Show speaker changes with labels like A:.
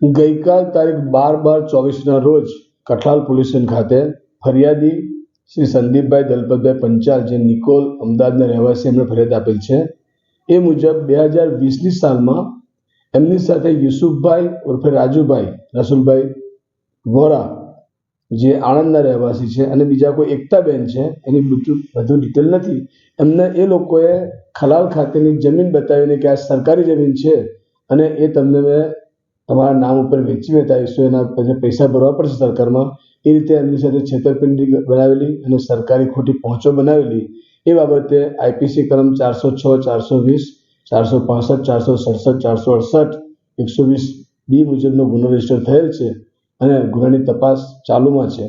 A: ગઈકાલ તારીખ બાર બાર ચોવીસના રોજ કઠલાલ પોલીસ સ્ટેશન ખાતે ફરિયાદી શ્રી સંદીપભાઈ દલપતભાઈ પંચાલ જે નિકોલ અમદાવાદના રહેવાસી એમણે ફરિયાદ આપેલ છે, એ મુજબ બે હજાર વીસની સાલમાં એમની સાથે યુસુફભાઈ ઉર્ફે રાજુભાઈ, રસુલભાઈ વોરા જે આણંદના રહેવાસી છે અને બીજા કોઈ એકતાબેન છે, એની મૃત્યુ વધુ ડિટેલ નથી. એમને એ લોકોએ ખલાલ ખાતેની જમીન બતાવીને કે આ સરકારી જમીન છે અને એ તમને મેં તમારા નામ ઉપર વેચી બતાવીશું એના પછી પૈસા ભરવા પડશે સરકારમાં, એ રીતે એમની સાથે છેતરપિંડી બનાવેલી અને સરકારી ખોટી પહોંચો બનાવેલી, એ બાબતે આઈપીસી કલમ ચારસો છ, ચારસો વીસ, ચારસો પાસઠ, ચારસો સડસઠ, ચારસો અડસઠ, એકસો વીસ બી મુજબનો ગુનો રજિસ્ટર થયેલ છે અને ગુનાની તપાસ ચાલુમાં છે.